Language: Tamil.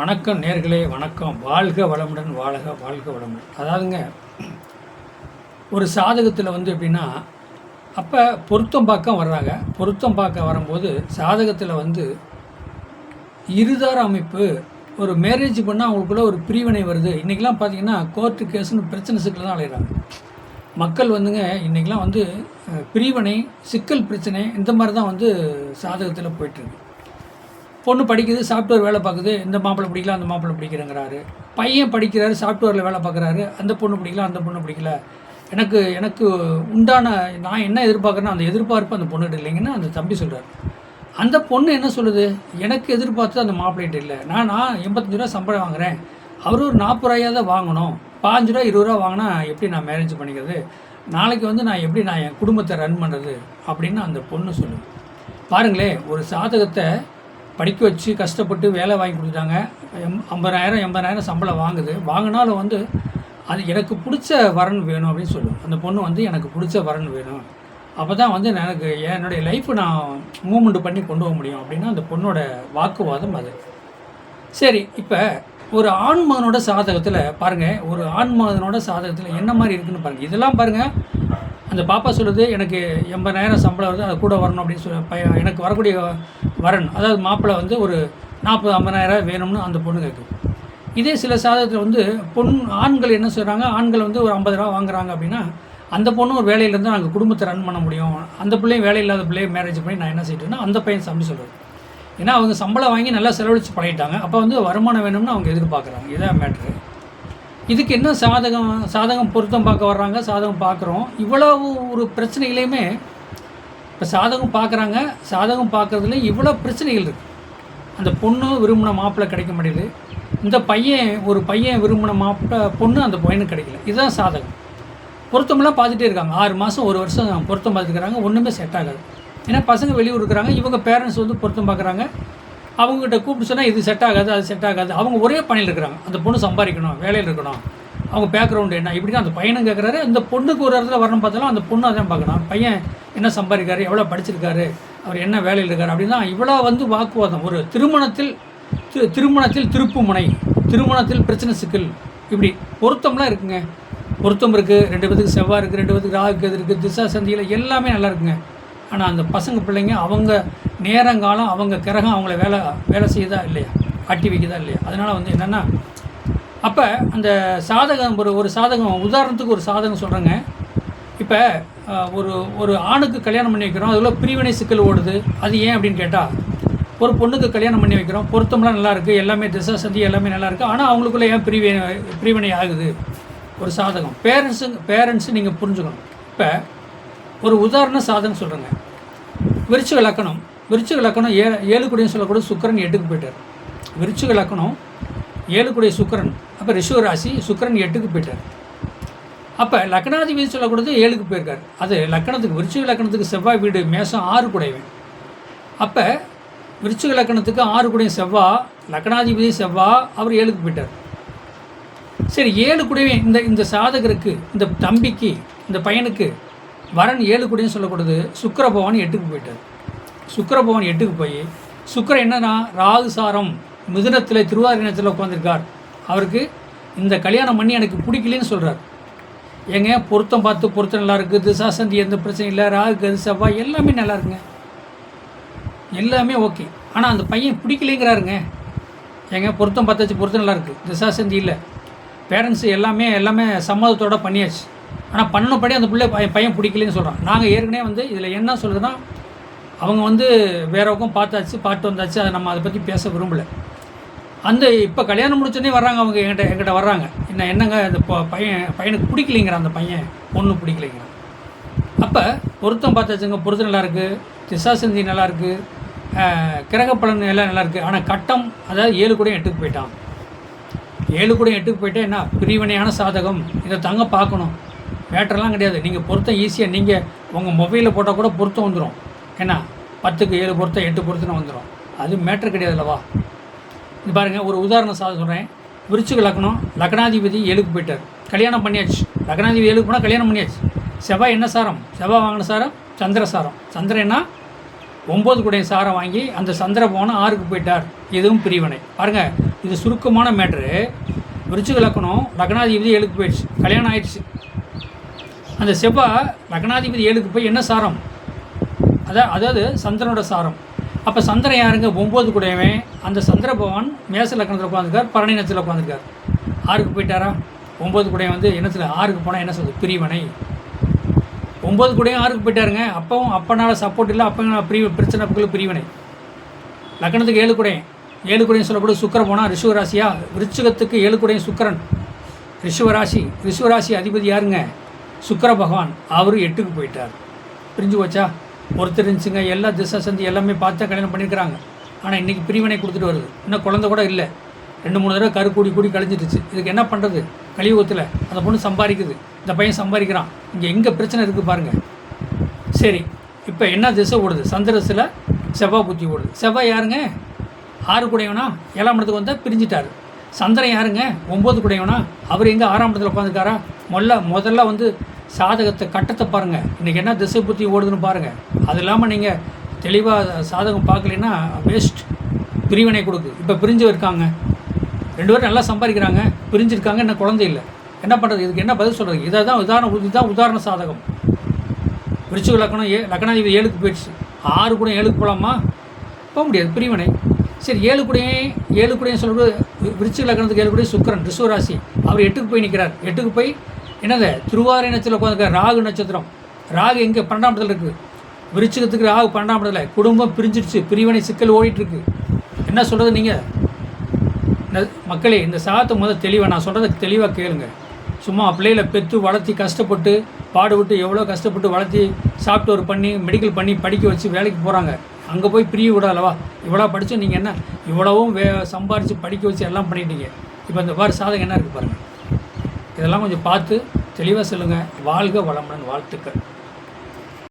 வணக்கம் நேர்களே வணக்கம். வாழ்க வளமுடன் வாழ்க வாழ்க வளமுடன். அதாவதுங்க ஒரு சாதகத்தில் வந்து எப்படின்னா அப்போ பொருத்தம் பார்க்க வர்றாங்க. பொருத்தம் பார்க்க வரும்போது சாதகத்தில் வந்து இருதார அமைப்பு ஒரு மேரேஜ் பண்ணால் அவங்களுக்குள்ள ஒரு பிரிவினை வருது. இன்றைக்கெலாம் பார்த்தீங்கன்னா கோர்ட்டு கேஸுன்னு பிரச்சனை சிக்கல் தான் அலையிறாங்க. மக்கள் வந்துங்க இன்றைக்கெலாம் வந்து பிரிவினை சிக்கல் பிரச்சனை இந்த மாதிரி தான் வந்து சாதகத்தில் போயிட்டுருக்கு பொண்ணு படிக்குது சாஃப்ட்வேர் வேலை பார்க்குது இந்த மாப்பிள்ளை பிடிக்கல அந்த மாப்பிள்ளை பிடிக்கிறேங்கிறாரு பையன் படிக்கிறாரு சாஃப்ட்வேரில் வேலை பார்க்குறாரு அந்த பொண்ணு பிடிக்கல அந்த பொண்ணு பிடிக்கல. எனக்கு எனக்கு உண்டான நான் என்ன எதிர்பார்க்குறேனோ அந்த எதிர்பார்ப்பு அந்த பொண்ணுகிட்ட இல்லைங்கன்னு அந்த தம்பி சொல்கிறார் அந்த பொண்ணு என்ன சொல்லுது? எனக்கு எதிர்பார்த்து அந்த மாப்பிள்ளைகிட்ட இல்லை. நான் நான் எண்பத்தஞ்சு ரூபா சம்பளம் வாங்குறேன். அவர் ஒரு நாற்பது ரூபாயா தான் வாங்கணும். பாஞ்சு ரூபா இருபது ரூபா வாங்கினா எப்படி நான் மேரேஜ் பண்ணிக்கிறது? நாளைக்கு வந்து நான் எப்படி நான் என் குடும்பத்தை ரன் பண்ணுறது அப்படின்னு அந்த பொண்ணு சொல்லுது. பாருங்களேன் ஒரு சாதகத்தை படிக்க வச்சு கஷ்டப்பட்டு வேலை வாங்கி கொடுத்துட்டாங்க. எம் ஐம்பதாயிரம் எண்பதாயிரம் சம்பளம் வாங்குது. வாங்கினாலும் வந்து அது எனக்கு பிடிச்ச வரன் வேணும் அப்படின்னு சொல்லுவோம் அந்த பொண்ணு வந்து எனக்கு பிடிச்ச வரன் வேணும். அப்போ தான் வந்து எனக்கு என்னுடைய லைஃப்பை நான் மூமெண்ட் பண்ணி கொண்டு போக முடியும் அப்படின்னா அந்த பொண்ணோட வாக்குவாதம் அது. சரி இப்போ ஒரு ஆண்மகனோட சாதகத்தில் பாருங்கள் ஒரு ஆண்மகனோட சாதகத்தில் என்ன மாதிரி இருக்குன்னு பாருங்கள் இதெல்லாம் பாருங்கள் அந்த பாப்பா சொல்லுது எனக்கு எண்பதாயிரம் சம்பளம் வருது அது கூட வரணும் அப்படின்னு சொல்லி பையன் எனக்கு வரக்கூடிய வரன் அதாவது மாப்பிள்ளை வந்து ஒரு நாற்பது ஐம்பதாயிரம் வேணும்னு அந்த பொண்ணு கேட்குது. இதே சில சாதகத்தில் வந்து பொண் ஆண்கள் என்ன சொல்கிறாங்க ஆண்கள் வந்து ஒரு ஐம்பது ரூபா வாங்குறாங்க அப்படின்னா அந்த பொண்ணு ஒரு வேலையிலேருந்து இருந்தால் நாங்கள் குடும்பத்தை ரன் பண்ண முடியும். அந்த பிள்ளையும் வேலை இல்லாத பிள்ளையை மேரேஜ் பண்ணி நான் என்ன செய்யட்டுன்னா அந்த பையன் சம்பி சொல்கிறது ஏன்னா அவங்க சம்பளம் வாங்கி நல்லா செலவழித்து பழகிட்டாங்க. அப்போ வந்து வருமானம் வேணும்னு அவங்க எதிர்பார்க்குறாங்க. இதான் மேட்ரு இதுக்கு என்ன சாதகம் சாதகம் பொருத்தம் பார்க்க வர்றாங்க? சாதகம் பார்க்குறோம். இவ்வளவு ஒரு பிரச்சனைகளையுமே இப்போ சாதகம் பார்க்குறாங்க. சாதகம் பார்க்குறதுல இவ்வளோ பிரச்சனைகள் இருக்குது அந்த பொண்ணு விரும்பின மாப்பிள்ளை கிடைக்க முடியல. இந்த பையன் ஒரு பையன் விரும்பின மாப்பிள்ளை பொண்ணு அந்த பையனுக்கு கிடைக்கல. இதுதான் சாதகம். பொருத்தமெல்லாம் பார்த்துட்டே இருக்காங்க. ஆறு மாதம் ஒரு வருஷம் பொருத்தம் பார்த்துக்கிறாங்க ஒன்றுமே செட் ஆகாது. ஏன்னா பசங்க வெளியூர் இருக்கிறாங்க. இவங்க பேரண்ட்ஸ் வந்து பொருத்தம் பார்க்குறாங்க. அவங்ககிட்ட கூப்பிட்டு சொன்னால் இது செட் ஆகாது அது செட் ஆகாது. அவங்க ஒரே பணியில் இருக்கிறாங்க. அந்த பொண்ணு சம்பாதிக்கணும் வேலையில் இருக்கணும். அவங்க பேக்ரவுண்டு என்ன? இப்படி தான் அந்த பையனும் கேட்குறாரு அந்த பொண்ணுக்கு ஒரு இடத்துல வரணும் பார்த்தாலும் அந்த பொண்ணு அதான் பார்க்கணும். பையன் என்ன சம்பாதிக்காரு எவ்வளோ படிச்சிருக்காரு? அவர் என்ன வேலையில் இருக்கார்? அப்படின்னா இவ்வளோ வந்து வாக்குவாதம். ஒரு திருமணத்தில் திரு திருமணத்தில் திருப்பு முனை திருமணத்தில் பிரச்சனை சிக்கல். இப்படி பொருத்தம்லாம் இருக்குங்க. பொருத்தம் இருக்குது ரெண்டு பேத்துக்கு செவ்வாய் இருக்குது ரெண்டு பேத்துக்கு ராகு கேது இருக்குது திசா சந்தியில் எல்லாமே நல்லா இருக்குங்க. ஆனால் அந்த பசங்க பிள்ளைங்க அவங்க நேரங்காலம் அவங்க கிரகம் அவங்கள வேலை வேலை செய்யுதா இல்லையா? ஆட்டி வைக்குதா இல்லையா? அதனால் வந்து என்னென்னா அப்போ அந்த சாதகம் ஒரு ஒரு சாதகம் உதாரணத்துக்கு ஒரு சாதகம் சொல்கிறேங்க இப்போ ஒரு ஒரு ஆணுக்கு கல்யாணம் பண்ணி வைக்கிறோம் அதில் பிரிவினை சிக்கல் ஓடுது. அது ஏன் அப்படின்னு கேட்டால் ஒரு பொண்ணுக்கு கல்யாணம் பண்ணி வைக்கிறோம் பொருத்தம்லாம் நல்லாயிருக்கு எல்லாமே திசை சந்தி எல்லாமே நல்லாயிருக்கு ஆனால் அவங்களுக்குள்ளே ஏன் பிரிவினை பிரிவினை ஆகுது? ஒரு சாதகம். பேரண்ட்ஸு பேரண்ட்ஸு நீங்கள் புரிஞ்சுக்கணும். இப்போ ஒரு உதாரண சாதகம் சொல்கிறேங்க விருச்சிக லக்கணம். விருச்சிக லக்கணம் ஏ ஏழு கூடிய சொல்லக்கூடிய சுக்கிரன் எட்டுக்கு போயிட்டார். விருச்சிக லக்கணம் ஏழு கூடிய சுக்கிரன் அப்போ ரிஷவ ராசி சுக்கிரன் எட்டுக்கு போயிட்டார். அப்போ லக்கணாதிபதி சொல்லக்கூடாது ஏழுக்கு போயிருக்கார். அது லக்கணத்துக்கு விருச்சிக லக்கணத்துக்கு செவ்வாய் வீடு மேசம் ஆறு குடைவேன் அப்போ விருச்சிக லக்கணத்துக்கு ஆறு குடைய செவ்வா லக்னாதிபதி செவ்வா அவர் ஏழுக்கு போயிட்டார். சரி ஏழு குடைவேன் இந்த இந்த சாதகருக்கு இந்த தம்பிக்கு இந்த பையனுக்கு வரன் ஏழு குடையும் சொல்லக்கூடாது சுக்கர பகவான் எட்டுக்கு போயிட்டார். சுக்கர பகவான் எட்டுக்கு போய் சுக்கிரன் என்னன்னா ராகு சாரம் மிதுனத்தில் இனத்தில் உட்காந்துருக்கார் அவருக்கு இந்த கல்யாணம் பண்ணி எனக்கு பிடிக்கலன்னு சொல்கிறார் ஏங்க பொருத்தம் பார்த்து பொருத்தம் நல்லா இருக்குது திசாசந்தி எந்த பிரச்சனையும் இல்லை ராகு கது செவ்வாய் எல்லாமே நல்லா இருக்குங்க. எல்லாமே ஓகே. ஆனால் அந்த பையன் பிடிக்கலைங்கிறாருங்க. ஏங்க பொருத்தம் பார்த்தாச்சு பொருத்தம் நல்லா இருக்குது திசாசந்தி இல்லை. பேரண்ட்ஸ் எல்லாமே எல்லாமே சம்மதத்தோட பண்ணியாச்சு. ஆனால் பண்ணபடி அந்த பிள்ளை பையன் பையன் பிடிக்கலன்னு சொல்கிறான் நாங்கள் ஏற்கனவே வந்து இதில் என்ன சொல்லுதுன்னா அவங்க வந்து வேற பார்த்தாச்சு பார்த்து வந்தாச்சு அதை நம்ம அதை பற்றி பேச விரும்பலை. அந்த இப்போ கல்யாணம் முடிச்சோடனே வர்றாங்க அவங்க என்கிட்ட என்கிட்ட வர்றாங்க. என்ன என்னங்க அந்த பையன் பையனுக்கு பிடிக்கலைங்கிற அந்த பையன். பொண்ணு பிடிக்கலைங்கிறான். அப்போ பொருத்தம் பார்த்தாச்சுங்க பொருத்தம் நல்லா இருக்குது திசாசந்தி நல்லா இருக்குது கிரகப்பலன் எல்லாம் நல்லா இருக்குது ஆனால் கட்டம் அதாவது ஏழு கூட எட்டுக்கு போயிட்டான். ஏழு கூட எட்டுக்கு போயிட்டா என்ன பிரிவினையான சாதகம். இதை தங்க பார்க்கணும். மேட்டர்லாம் கிடையாது. நீங்கள் பொருத்தம் ஈஸியாக நீங்கள் உங்கள் மொபைலில் போட்டால் கூட பொருத்தம் வந்துடும் ஏன்னா பத்துக்கு ஏழு பொருத்தம் எட்டு பொருத்தம் வந்துடும் அது மேட்ரு கிடையாது அல்லவா இது பாருங்கள் ஒரு உதாரணம் சார் சொல்கிறேன் விருச்சிக லக்னம் லக்னாதிபதி ஏழுக்கு போயிட்டார். கல்யாணம் பண்ணியாச்சு. லக்னாதிபதி ஏழுக்கு போனால் கல்யாணம் பண்ணியாச்சு. செவ்வாய் என்ன சாரம்? செவ்வாய் வாங்கின சாரம்? சந்திர சாரம். சந்திரன்னா ஒம்பது குடைய சாரம் வாங்கி அந்த சந்திர போனால் ஆறுக்கு போயிட்டார். இதுவும் பிரிவினை. பாருங்கள் இது சுருக்கமான மேட்ரு விருச்சிக லக்னம் லக்னாதிபதி ஏழுக்கு போயிடுச்சு. கல்யாணம் ஆயிடுச்சு. அந்த செவ்வாய் லக்னாதிபதி ஏழுக்கு போய் என்ன சாரம்? அதான் அதாவது சந்திரனோட சாரம். அப்போ சந்திரன் யாருங்க? ஒம்பது கூடையவன். அந்த சந்திர பகவான் மேச லக்கணத்தில் உட்காந்துருக்கார் பரணி நட்சத்திரத்தில் உட்காந்துருக்கார் ஆறுக்கு போயிட்டாரா? ஒம்பது கூடையன் வந்து என்னத்தில்? ஆறுக்கு போனால் என்ன சொல்லுது பிரிவினை. ஒம்பது கூடையும் ஆறுக்கு போயிட்டாருங்க. அப்பவும் அப்பனால சப்போர்ட் இல்லை அப்போ பிரி பிரச்சனை புகழ் பிரிவினை. லக்கணத்துக்கு ஏழு கூடையும் ஏழு கூடையும் சொல்லக்கூட சுக்கரன் போனால் ரிஷுவராசியா விருச்சிகத்துக்கு ஏழு குடையும் சுக்கரன். ரிஷுவராசி ரிஷுவராசி அதிபதி யாருங்க? சுக்கர பகவான் அவரும் எட்டுக்கு போயிட்டார். பிரிஞ்சு போச்சா? ஒருத்தர் இருந்துச்சுங்க. எல்லா திசை சந்தி எல்லாமே பார்த்து கல்யாணம் பண்ணியிருக்கிறாங்க ஆனால் இன்றைக்கி பிரிவினை கொடுத்துட்டு வருது. இன்னும் குழந்தை கூட இல்லை. ரெண்டு மூணு தடவை கரு கூடி கூடி கழிஞ்சிட்டுச்சு இதுக்கு என்ன பண்ணுறது கலியுகத்தில் அந்த பொண்ணு சம்பாதிக்குது. இந்த பையன் சம்பாதிக்கிறான். இங்கே எங்கே பிரச்சனை இருக்குது பாருங்கள் சரி இப்போ என்ன திசை ஓடுது? சந்திரசில் செவ்வாய் புத்தி ஓடுது. செவ்வாய் யாருங்க? ஆறு குடையவனா? ஏழாம் இடத்துக்கு வந்தால் பிரிஞ்சிட்டார். சந்திரன் யாருங்க? ஒம்பது குடையவனா? அவர் எங்கே ஆறாம் இடத்துல உட்காந்துருக்காரா முதல்ல முதல்ல வந்து சாதகத்தை கட்டத்தை பாருங்கள் இன்றைக்கி என்ன திசை புத்தி ஓடுதுன்னு பாருங்கள் அது இல்லாமல் நீங்கள் தெளிவாக சாதகம் பார்க்கலைன்னா வேஸ்ட் பிரிவினை கொடுக்கு. இப்போ பிரிஞ்சு இருக்காங்க. ரெண்டு பேரும் நல்லா சம்பாதிக்கிறாங்க. பிரிஞ்சிருக்காங்க என்ன குழந்தை இல்லை. என்ன பண்ணுறது இதுக்கு என்ன பதில் சொல்கிறது இதை தான் உதாரணம் இதுதான் உதாரண சாதகம். விருச்சிக லக்கணம் ஏ லக்கணாதிபதி ஏழுக்கு போயிடுச்சு. ஆறு கூட ஏழுக்கு போகலாமா போக முடியாது பிரிவினை. சரி ஏழு கூடையும் ஏழு கூடையும் சொல்கிறது விருச்சிக லக்கணத்துக்கு ஏழு கூடையும் சுக்கரன் ரிசுவராசி அவர் எட்டுக்கு போய் நிற்கிறார் எட்டுக்கு போய் என்னது திருவாரை நட்சத்திரம் உட்காந்துருக்க ராகு நட்சத்திரம். ராகு எங்கே? பன்னெண்டாம் இடத்துல இருக்குது விருச்சிகத்துக்கு ராகு பன்னெண்டாம் இடத்துல. குடும்பம் பிரிஞ்சிடுச்சு. பிரிவினை சிக்கல் ஓடிட்டுருக்கு. என்ன சொல்கிறது நீங்கள் மக்களே இந்த சாதத்தை முதல் தெளிவாக நான் சொல்கிறத தெளிவாக கேளுங்க. சும்மா பிள்ளைகளை பெற்று வளர்த்தி கஷ்டப்பட்டு பாடுபட்டு எவ்வளோ கஷ்டப்பட்டு வளர்த்தி சாஃப்ட்வேர் பண்ணி மெடிக்கல் பண்ணி படிக்க வச்சு வேலைக்கு போகிறாங்க அங்கே போய் பிரிய விடாதவா இவ்வளோ படித்து நீங்கள் என்ன? இவ்வளவும் வே சம்பாரித்து படிக்க வச்சு எல்லாம் பண்ணிட்டீங்க. இப்போ இந்த மாதிரி சாதகம் என்ன இருக்குது பாருங்கள் இதெல்லாம் கொஞ்சம் பார்த்து தெளிவாக சொல்லுங்கள் வாழ்க வளமுடன் வாழ்த்துக்கள்.